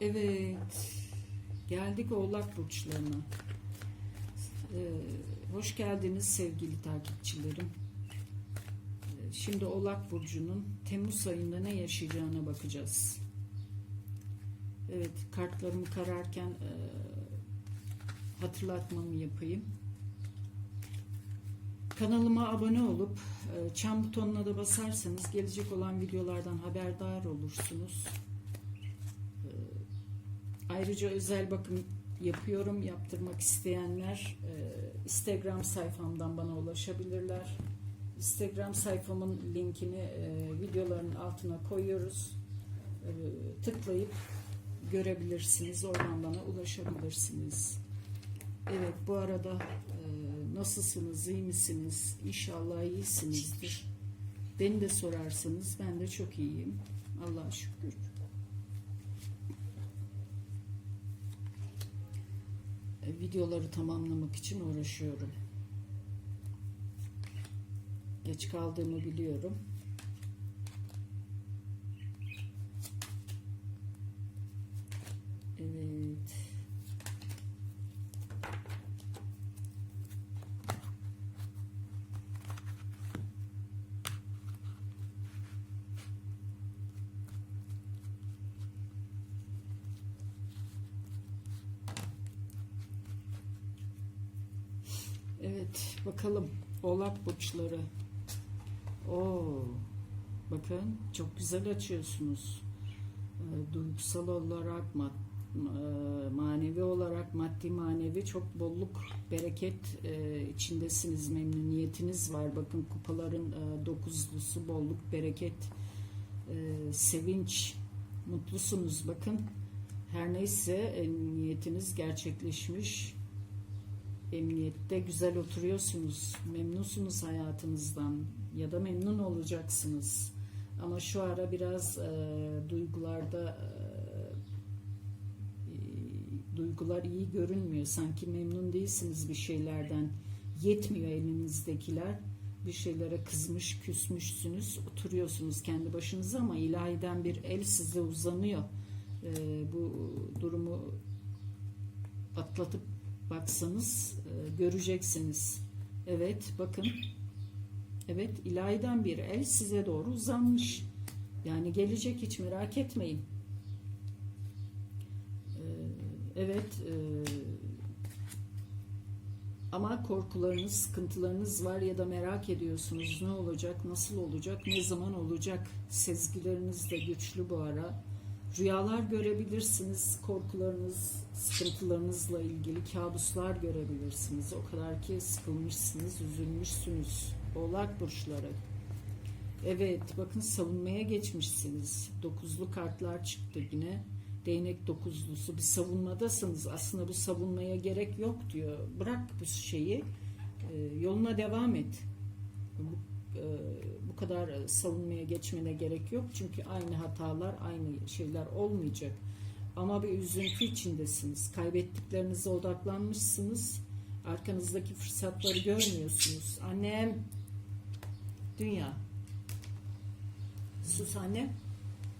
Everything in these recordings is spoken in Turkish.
Evet. Geldik Oğlak Burçlarına. Ee, hoş geldiniz sevgili takipçilerim. Ee, Şimdi Oğlak Burcu'nun Temmuz ayında ne yaşayacağına bakacağız. Evet, kartlarımı kararken e, hatırlatmamı yapayım. Kanalıma abone olup e, çan butonuna da basarsanız gelecek olan videolardan haberdar olursunuz. Ayrıca özel bakım yapıyorum. Yaptırmak isteyenler e, Instagram sayfamdan bana ulaşabilirler. Instagram sayfamın linkini e, videoların altına koyuyoruz. E, tıklayıp görebilirsiniz. Oradan bana ulaşabilirsiniz. Evet bu arada e, nasılsınız, iyi misiniz? İnşallah iyisinizdir. Beni de sorarsanız ben de çok iyiyim. Allah'a şükür. Videoları tamamlamak için uğraşıyorum. Geç kaldığımı biliyorum. Evet. Evet, bakalım. Oğlak burçları. Oo. Bakın çok güzel açıyorsunuz. Ee, duygusal olarak ma- e, manevi olarak maddi manevi çok bolluk bereket e, içindesiniz memnuniyetiniz var bakın kupaların e, dokuzlusu bolluk bereket e, sevinç mutlusunuz bakın her neyse e, niyetiniz gerçekleşmiş emniyette güzel oturuyorsunuz, memnunsunuz hayatınızdan ya da memnun olacaksınız. Ama şu ara biraz e, duygularda e, duygular iyi görünmüyor. Sanki memnun değilsiniz bir şeylerden. Yetmiyor elinizdekiler. Bir şeylere kızmış, küsmüşsünüz. Oturuyorsunuz kendi başınıza ama ilahiden bir el size uzanıyor. E, bu durumu atlatıp baksanız e, göreceksiniz. Evet bakın. Evet ilahiden bir el size doğru uzanmış. Yani gelecek hiç merak etmeyin. E, evet e, ama korkularınız, sıkıntılarınız var ya da merak ediyorsunuz ne olacak, nasıl olacak, ne zaman olacak. Sezgileriniz de güçlü bu ara. Rüyalar görebilirsiniz, korkularınız, sıkıntılarınızla ilgili kabuslar görebilirsiniz. O kadar ki sıkılmışsınız, üzülmüşsünüz. Oğlak burçları. Evet, bakın savunmaya geçmişsiniz. Dokuzlu kartlar çıktı yine. Değnek dokuzlusu bir savunmadasınız. Aslında bu savunmaya gerek yok diyor. Bırak bu şeyi, e, yoluna devam et. E, bu kadar savunmaya geçmene gerek yok. Çünkü aynı hatalar, aynı şeyler olmayacak. Ama bir üzüntü içindesiniz. Kaybettiklerinize odaklanmışsınız. Arkanızdaki fırsatları görmüyorsunuz. Annem, dünya. Sus anne.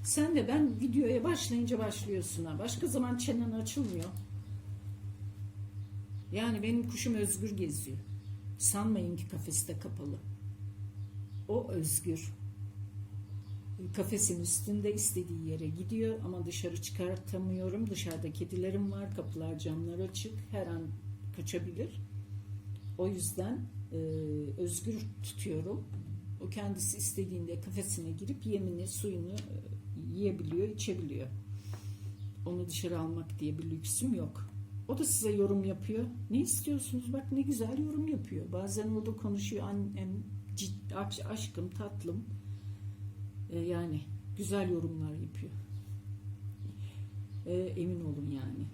Sen de ben videoya başlayınca başlıyorsun ha. Başka zaman çenen açılmıyor. Yani benim kuşum özgür geziyor. Sanmayın ki kafeste kapalı. O özgür. Kafesin üstünde istediği yere gidiyor ama dışarı çıkartamıyorum. Dışarıda kedilerim var, kapılar camlar açık. Her an kaçabilir. O yüzden e, özgür tutuyorum. O kendisi istediğinde kafesine girip yemini, suyunu e, yiyebiliyor, içebiliyor. Onu dışarı almak diye bir lüksüm yok. O da size yorum yapıyor. Ne istiyorsunuz? Bak ne güzel yorum yapıyor. Bazen o da konuşuyor. Annem, aşkım, tatlım. E, yani güzel yorumlar yapıyor. E, emin olun yani.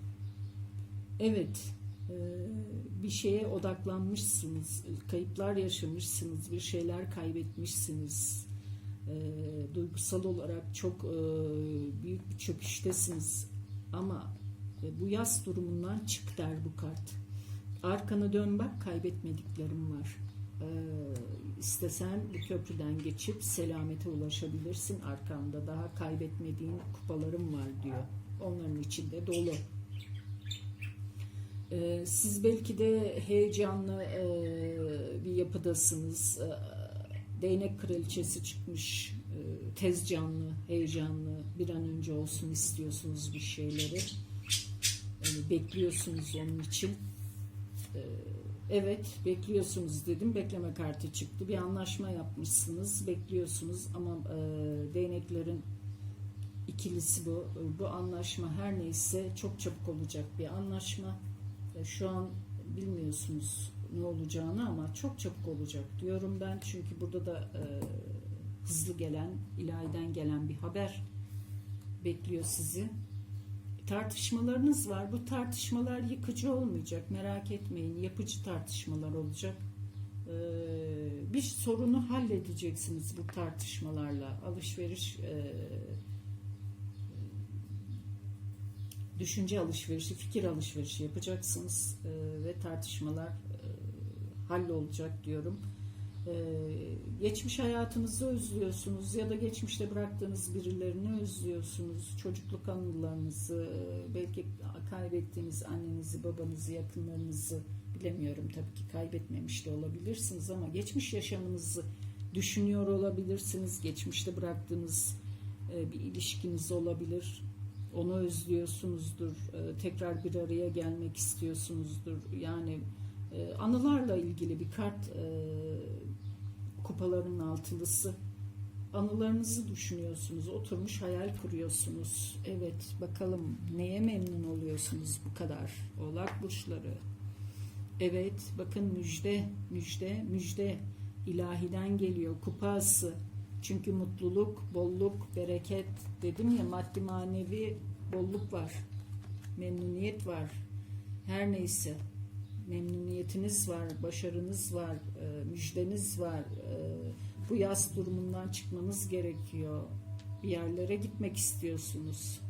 Evet. e, bir şeye odaklanmışsınız. Kayıplar yaşamışsınız. Bir şeyler kaybetmişsiniz. E, duygusal olarak çok e, büyük bir çöküştesiniz. Ama e, bu yaz durumundan çık der bu kart. Arkana dön bak kaybetmediklerim var. Ee, istesen bu köprüden geçip selamete ulaşabilirsin. Arkanda daha kaybetmediğin kupalarım var diyor onların içinde dolu. Ee, siz belki de heyecanlı e, bir yapıdasınız. Ee, değnek kraliçesi çıkmış, e, tez canlı, heyecanlı, bir an önce olsun istiyorsunuz bir şeyleri. Ee, bekliyorsunuz onun için. Ee, evet, bekliyorsunuz dedim. Bekleme kartı çıktı. Bir anlaşma yapmışsınız, bekliyorsunuz ama e, değneklerin ikilisi bu. Bu anlaşma her neyse çok çabuk olacak bir anlaşma. E, Şu an bilmiyorsunuz ne olacağını ama çok çabuk olacak diyorum ben. Çünkü burada da e, hızlı gelen, ilahiden gelen bir haber bekliyor sizi. Tartışmalarınız var. Bu tartışmalar yıkıcı olmayacak. Merak etmeyin. Yapıcı tartışmalar olacak. E, bir sorunu halledeceksiniz bu tartışmalarla. Alışveriş e, düşünce alışverişi, fikir alışverişi yapacaksınız e, ve tartışmalar e, hallolacak diyorum. E, geçmiş hayatınızı özlüyorsunuz ya da geçmişte bıraktığınız birilerini özlüyorsunuz. Çocukluk anılarınızı, belki kaybettiğiniz annenizi, babanızı, yakınlarınızı bilemiyorum tabii ki kaybetmemiş de olabilirsiniz ama geçmiş yaşamınızı düşünüyor olabilirsiniz. Geçmişte bıraktığınız e, bir ilişkiniz olabilir onu özlüyorsunuzdur, e, tekrar bir araya gelmek istiyorsunuzdur. Yani e, anılarla ilgili bir kart e, kupaların altılısı. Anılarınızı düşünüyorsunuz, oturmuş hayal kuruyorsunuz. Evet, bakalım neye memnun oluyorsunuz bu kadar? Oğlak burçları. Evet, bakın müjde, müjde, müjde ilahiden geliyor. Kupası. Çünkü mutluluk, bolluk, bereket dedim ya maddi manevi bolluk var. Memnuniyet var. Her neyse memnuniyetiniz var, başarınız var, e, müjdeniz var. E, bu yaz durumundan çıkmanız gerekiyor. Bir yerlere gitmek istiyorsunuz.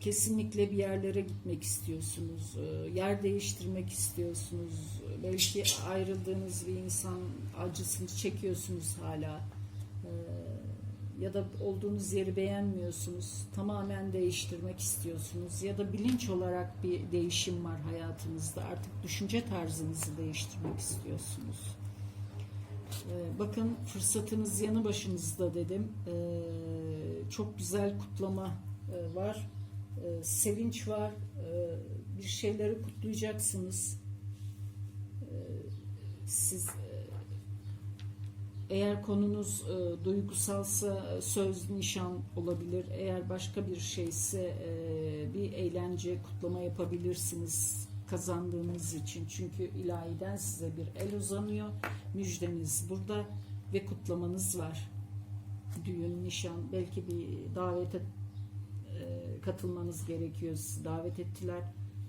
Kesinlikle bir yerlere gitmek istiyorsunuz. E, yer değiştirmek istiyorsunuz. Belki ayrıldığınız bir insan acısını çekiyorsunuz hala. Ya da olduğunuz yeri beğenmiyorsunuz. Tamamen değiştirmek istiyorsunuz. Ya da bilinç olarak bir değişim var hayatınızda. Artık düşünce tarzınızı değiştirmek istiyorsunuz. E, bakın fırsatınız yanı başınızda dedim. E, çok güzel kutlama e, var e, sevinç var, bir şeyleri kutlayacaksınız. Siz eğer konunuz e, duygusalsa e, söz, nişan olabilir. Eğer başka bir şeyse e, bir eğlence, kutlama yapabilirsiniz kazandığınız için. Çünkü ilahiden size bir el uzanıyor. Müjdeniz burada ve kutlamanız var. Düğün, nişan, belki bir davete e, katılmanız gerekiyor. Davet ettiler.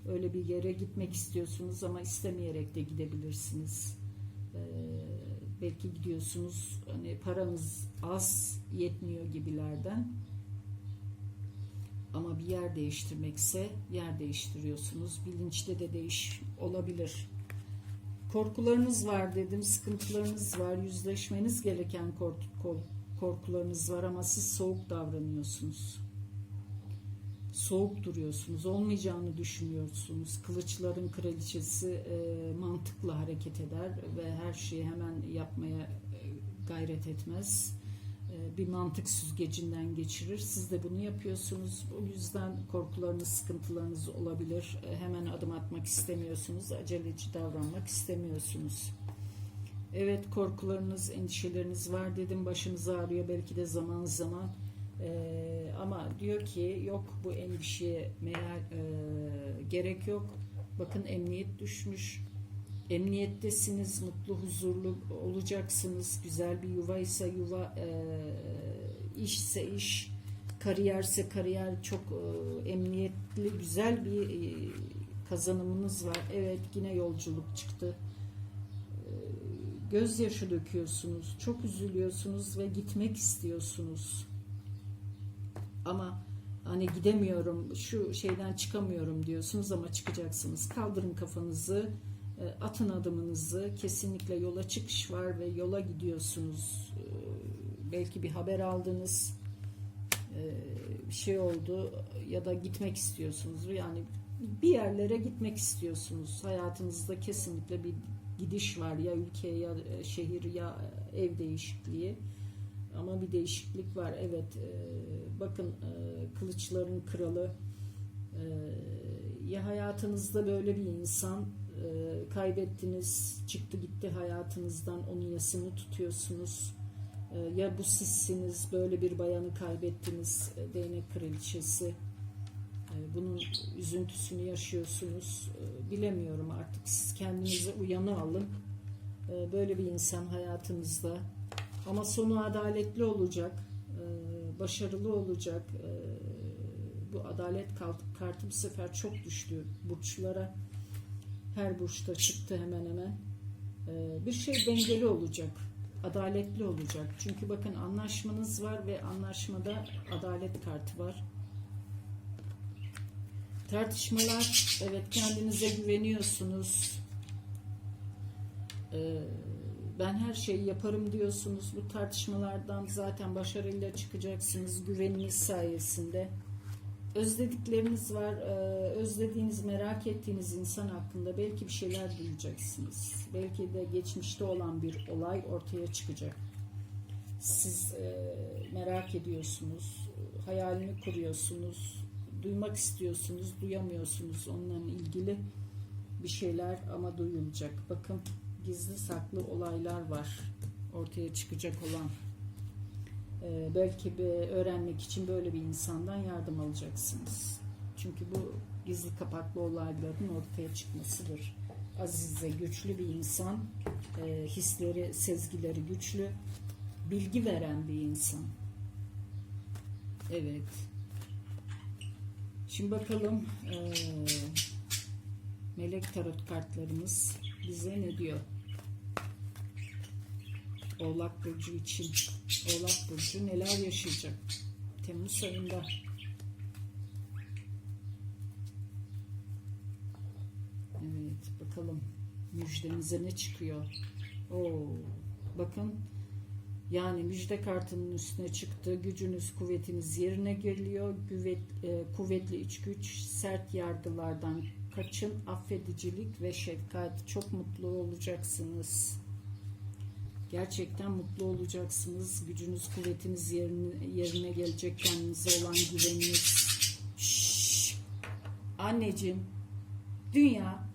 Öyle bir yere gitmek istiyorsunuz ama istemeyerek de gidebilirsiniz. E, belki gidiyorsunuz hani paranız az yetmiyor gibilerden. Ama bir yer değiştirmekse yer değiştiriyorsunuz. Bilinçte de değiş olabilir. Korkularınız var dedim, sıkıntılarınız var, yüzleşmeniz gereken korkularınız var ama siz soğuk davranıyorsunuz soğuk duruyorsunuz, olmayacağını düşünüyorsunuz. Kılıçların kraliçesi e, mantıkla hareket eder ve her şeyi hemen yapmaya e, gayret etmez. E, bir mantık süzgecinden geçirir. Siz de bunu yapıyorsunuz. O yüzden korkularınız, sıkıntılarınız olabilir. E, hemen adım atmak istemiyorsunuz. Aceleci davranmak istemiyorsunuz. Evet korkularınız, endişeleriniz var dedim. Başınız ağrıyor belki de zaman zaman ee, ama diyor ki yok bu endişeye meğer e, gerek yok. Bakın emniyet düşmüş. Emniyettesiniz, mutlu, huzurlu olacaksınız. Güzel bir yuva ise yuva, e, işse iş, kariyerse kariyer çok e, emniyetli, güzel bir e, kazanımınız var. Evet yine yolculuk çıktı. E, gözyaşı döküyorsunuz, çok üzülüyorsunuz ve gitmek istiyorsunuz ama hani gidemiyorum, şu şeyden çıkamıyorum diyorsunuz ama çıkacaksınız. Kaldırın kafanızı, e, atın adımınızı. Kesinlikle yola çıkış var ve yola gidiyorsunuz. E, belki bir haber aldınız. e, bir şey oldu ya da gitmek istiyorsunuz. Yani bir yerlere gitmek istiyorsunuz. Hayatınızda kesinlikle bir gidiş var ya ülke ya şehir ya ev değişikliği. Ama bir değişiklik var. Evet e, bakın e, kılıçların kralı e, ya hayatınızda böyle bir insan e, kaybettiniz çıktı gitti hayatınızdan onun yasını tutuyorsunuz. E, ya bu sizsiniz böyle bir bayanı kaybettiniz e, değnek kraliçesi. E, bunun üzüntüsünü yaşıyorsunuz. E, bilemiyorum artık siz kendinize uyanı alın. E, böyle bir insan hayatınızda ama sonu adaletli olacak, e, başarılı olacak. E, bu adalet kart- kartı bu sefer çok düştü burçlara. Her burçta çıktı hemen hemen. E, Bir şey dengeli olacak, adaletli olacak. Çünkü bakın anlaşmanız var ve anlaşmada adalet kartı var. Tartışmalar, evet kendinize güveniyorsunuz. Ee, ben her şeyi yaparım diyorsunuz. Bu tartışmalardan zaten başarıyla çıkacaksınız güveniniz sayesinde. Özledikleriniz var. Ee, özlediğiniz, merak ettiğiniz insan hakkında belki bir şeyler duyacaksınız. Belki de geçmişte olan bir olay ortaya çıkacak. Siz e, merak ediyorsunuz, hayalini kuruyorsunuz, duymak istiyorsunuz, duyamıyorsunuz onunla ilgili bir şeyler ama duyulacak. Bakın gizli saklı olaylar var ortaya çıkacak olan. Ee, belki bir öğrenmek için böyle bir insandan yardım alacaksınız. Çünkü bu gizli kapaklı olayların ortaya çıkmasıdır. Azize, güçlü bir insan, e, hisleri, sezgileri güçlü, bilgi veren bir insan. Evet. Şimdi bakalım e, melek tarot kartlarımız bize ne diyor? Oğlak Burcu için. Oğlak Burcu neler yaşayacak? Temmuz ayında. Evet bakalım müjdemize ne çıkıyor? Oo, bakın yani müjde kartının üstüne çıktı. Gücünüz, kuvvetiniz yerine geliyor. Güvet, e, kuvvetli iç güç, sert yargılardan kaçın. Affedicilik ve şefkat. Çok mutlu olacaksınız. Gerçekten mutlu olacaksınız. Gücünüz, kuvvetiniz yerine, yerine gelecek. Kendinize olan güveniniz. Şşş. Anneciğim, dünya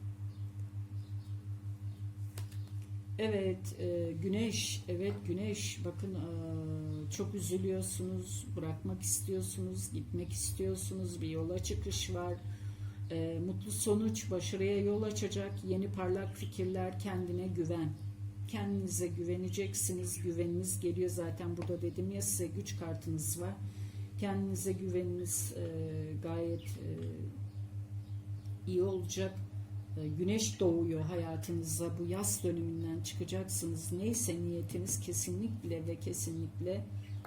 Evet, e, güneş, evet güneş. Bakın e, çok üzülüyorsunuz, bırakmak istiyorsunuz, gitmek istiyorsunuz. Bir yola çıkış var. E, mutlu sonuç, başarıya yol açacak yeni parlak fikirler, kendine güven. Kendinize güveneceksiniz. Güveniniz geliyor zaten burada dedim ya size güç kartınız var. Kendinize güveniniz e, gayet e, iyi olacak. E, Güneş doğuyor hayatınıza bu yaz döneminden çıkacaksınız. Neyse niyetiniz kesinlikle ve kesinlikle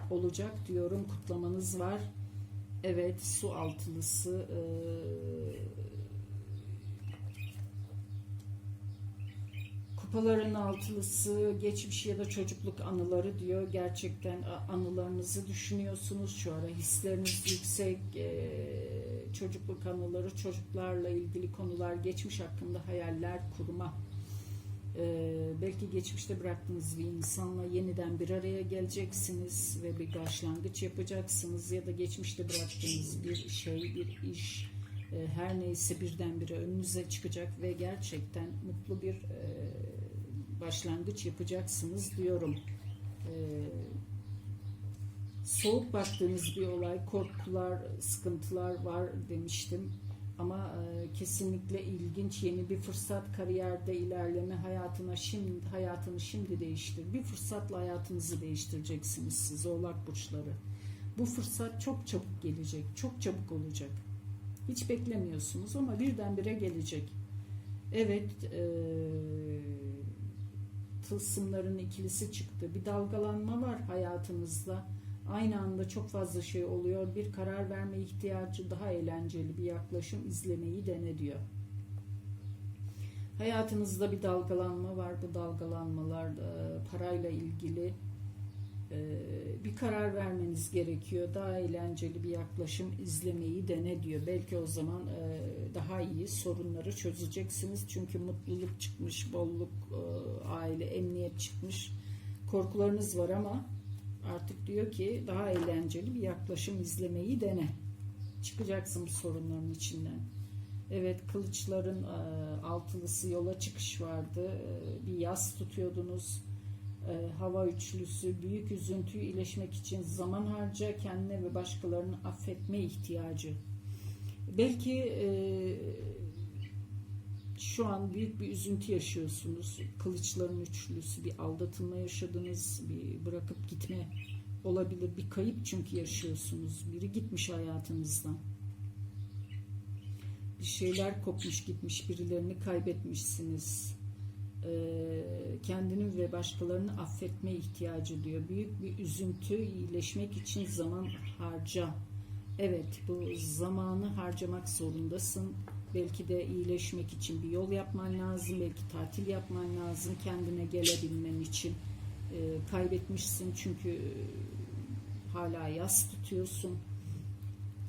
olacak diyorum. Kutlamanız var. Evet su altılısı e, kupaların altılısı geçmiş ya da çocukluk anıları diyor. Gerçekten anılarınızı düşünüyorsunuz. Şu ara hisleriniz yüksek. e, çocukluk anıları, çocuklarla ilgili konular, geçmiş hakkında hayaller kurma. E, belki geçmişte bıraktığınız bir insanla yeniden bir araya geleceksiniz ve bir başlangıç yapacaksınız ya da geçmişte bıraktığınız bir şey, bir iş, e, her neyse birdenbire önünüze çıkacak ve gerçekten mutlu bir e, başlangıç yapacaksınız diyorum. E, soğuk baktığınız bir olay, korkular, sıkıntılar var demiştim. Ama e, kesinlikle ilginç yeni bir fırsat kariyerde ilerleme hayatına şimdi hayatını şimdi değiştir. Bir fırsatla hayatınızı değiştireceksiniz siz oğlak burçları. Bu fırsat çok çabuk gelecek, çok çabuk olacak. Hiç beklemiyorsunuz ama birdenbire gelecek. Evet, e, tılsımların ikilisi çıktı. Bir dalgalanma var hayatınızda. Aynı anda çok fazla şey oluyor. Bir karar verme ihtiyacı daha eğlenceli bir yaklaşım izlemeyi dene diyor. Hayatınızda bir dalgalanma var. Bu dalgalanmalar e, parayla ilgili Ee, bir karar vermeniz gerekiyor. Daha eğlenceli bir yaklaşım izlemeyi dene diyor. Belki o zaman e, daha iyi sorunları çözeceksiniz. Çünkü mutluluk çıkmış, bolluk, e, aile, emniyet çıkmış. Korkularınız var ama artık diyor ki daha eğlenceli bir yaklaşım izlemeyi dene. Çıkacaksın bu sorunların içinden. Evet kılıçların e, altılısı yola çıkış vardı. E, bir yas tutuyordunuz. E, hava üçlüsü büyük üzüntüyü iyileşmek için zaman harca kendine ve başkalarını affetme ihtiyacı. Belki şu an büyük bir üzüntü yaşıyorsunuz. Kılıçların üçlüsü bir aldatılma yaşadınız, bir bırakıp gitme olabilir. Bir kayıp çünkü yaşıyorsunuz. Biri gitmiş hayatınızdan bir şeyler kopmuş gitmiş, birilerini kaybetmişsiniz. Ee, kendini ve başkalarını affetme ihtiyacı diyor. Büyük bir üzüntü iyileşmek için zaman harca. Evet bu zamanı harcamak zorundasın. Belki de iyileşmek için bir yol yapman lazım. Belki tatil yapman lazım kendine gelebilmen için. Ee, kaybetmişsin çünkü hala yas tutuyorsun.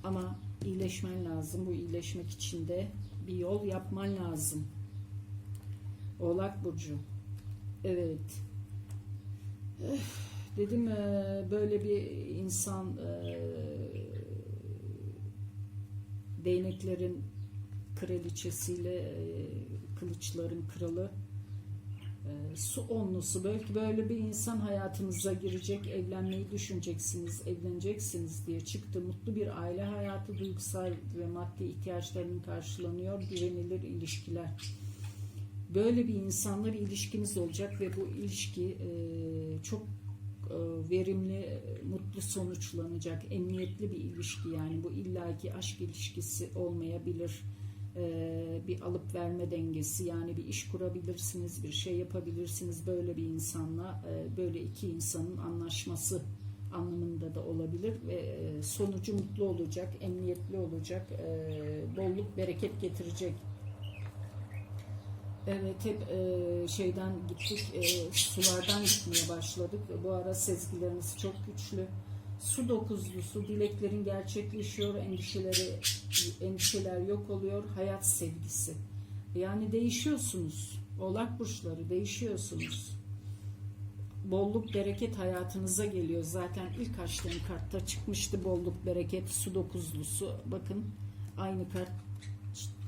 Ama iyileşmen lazım. Bu iyileşmek için de bir yol yapman lazım. Oğlak Burcu. Evet. Öf, Dedim e, böyle bir insan e, değneklerin kraliçesiyle e, kılıçların kralı. E, su onlusu belki böyle bir insan hayatınıza girecek evlenmeyi düşüneceksiniz evleneceksiniz diye çıktı. Mutlu bir aile hayatı duygusal ve maddi ihtiyaçlarının karşılanıyor güvenilir ilişkiler. Böyle bir insanla bir ilişkiniz olacak ve bu ilişki e, çok e, verimli mutlu sonuçlanacak emniyetli bir ilişki. Yani bu illaki aşk ilişkisi olmayabilir bir alıp verme dengesi yani bir iş kurabilirsiniz bir şey yapabilirsiniz. Böyle bir insanla e, böyle iki insanın anlaşması anlamında da olabilir ve e, sonucu mutlu olacak emniyetli olacak bolluk bereket getirecek. Evet hep şeyden gittik sulardan gitmeye başladık. Bu ara sezgilerimiz çok güçlü su dokuzlusu dileklerin gerçekleşiyor, endişeleri endişeler yok oluyor, hayat sevgisi. Yani değişiyorsunuz. Oğlak burçları değişiyorsunuz. Bolluk, bereket hayatınıza geliyor. Zaten ilk açtığım kartta çıkmıştı bolluk, bereket, su dokuzlusu. Bakın aynı kart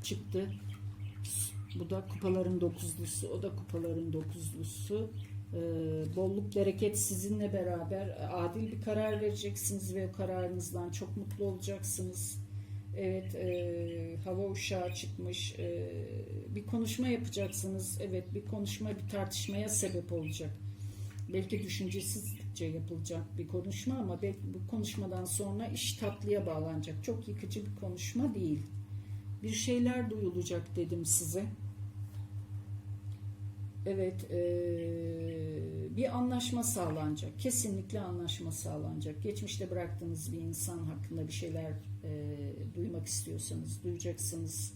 çıktı. Bu da kupaların dokuzlusu, o da kupaların dokuzlusu. Ee, bolluk bereket sizinle beraber adil bir karar vereceksiniz ve o kararınızdan çok mutlu olacaksınız. Evet e, hava uşağı çıkmış e, bir konuşma yapacaksınız. Evet bir konuşma bir tartışmaya sebep olacak. Belki düşüncesizce yapılacak bir konuşma ama bu konuşmadan sonra iş tatlıya bağlanacak. Çok yıkıcı bir konuşma değil. Bir şeyler duyulacak dedim size. Evet, e, bir anlaşma sağlanacak. Kesinlikle anlaşma sağlanacak. Geçmişte bıraktığınız bir insan hakkında bir şeyler e, duymak istiyorsanız duyacaksınız.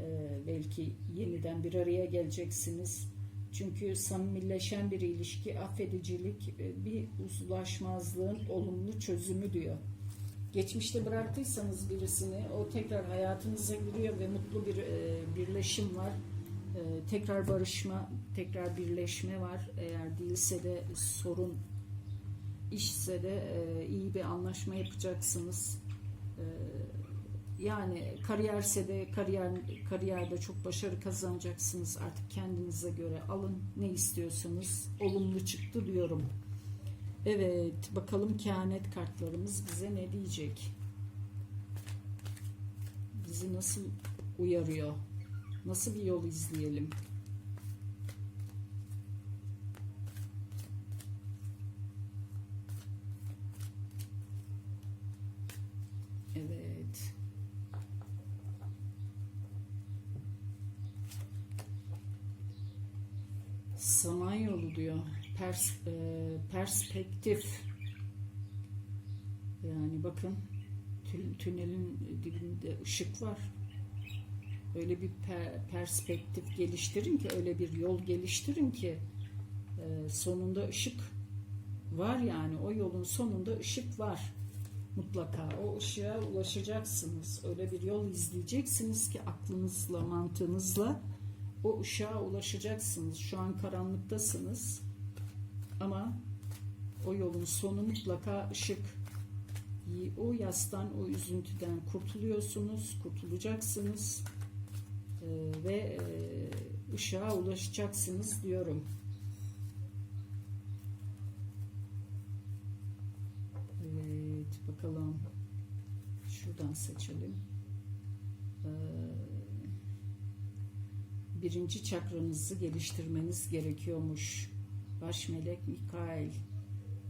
E, belki yeniden bir araya geleceksiniz. Çünkü samimileşen bir ilişki, affedicilik, e, bir uzlaşmazlığın olumlu çözümü diyor. Geçmişte bıraktıysanız birisini, o tekrar hayatınıza giriyor ve mutlu bir e, birleşim var ee, tekrar barışma, tekrar birleşme var. Eğer değilse de sorun işse de e, iyi bir anlaşma yapacaksınız. Ee, yani kariyerse de kariyer kariyerde çok başarı kazanacaksınız. Artık kendinize göre alın ne istiyorsanız olumlu çıktı diyorum. Evet bakalım kehanet kartlarımız bize ne diyecek? Bizi nasıl uyarıyor? Nasıl bir yol izleyelim? Evet. Samanyolu diyor. Pers, e, perspektif. Yani bakın tünelin dibinde ışık var öyle bir perspektif geliştirin ki öyle bir yol geliştirin ki e, sonunda ışık var yani. O yolun sonunda ışık var. Mutlaka o ışığa ulaşacaksınız. Öyle bir yol izleyeceksiniz ki aklınızla mantığınızla o ışığa ulaşacaksınız. Şu an karanlıktasınız ama o yolun sonu mutlaka ışık. O yastan o üzüntüden kurtuluyorsunuz kurtulacaksınız ve e, ışığa ulaşacaksınız diyorum Evet bakalım. Şuradan seçelim. Ee, birinci çakranızı geliştirmeniz gerekiyormuş. Baş melek Mikail.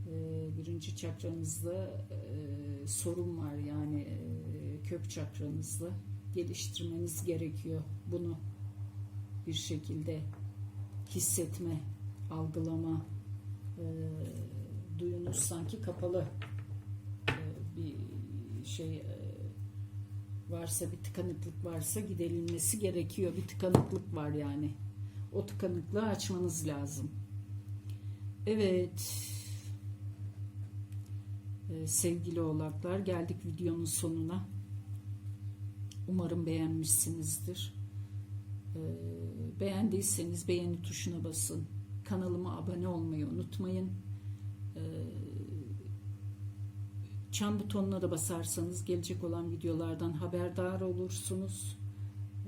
Ee, birinci çakranızda e, sorun var yani e, kök çakranızda geliştirmeniz gerekiyor bunu bir şekilde hissetme, algılama, e, duyunuz sanki kapalı e, bir şey e, varsa bir tıkanıklık varsa giderilmesi gerekiyor. Bir tıkanıklık var yani. O tıkanıklığı açmanız lazım. Evet. E, sevgili oğlaklar geldik videonun sonuna. Umarım beğenmişsinizdir. E, beğendiyseniz beğeni tuşuna basın. Kanalıma abone olmayı unutmayın. E, çan butonuna da basarsanız gelecek olan videolardan haberdar olursunuz.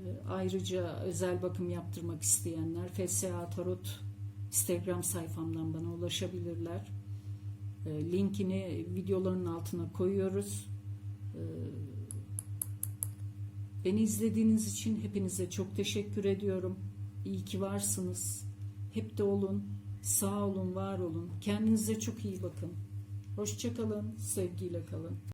E, ayrıca özel bakım yaptırmak isteyenler FSA Tarot Instagram sayfamdan bana ulaşabilirler. Linkini videoların altına koyuyoruz. Beni izlediğiniz için hepinize çok teşekkür ediyorum. İyi ki varsınız. Hep de olun. Sağ olun, var olun. Kendinize çok iyi bakın. Hoşçakalın, sevgiyle kalın.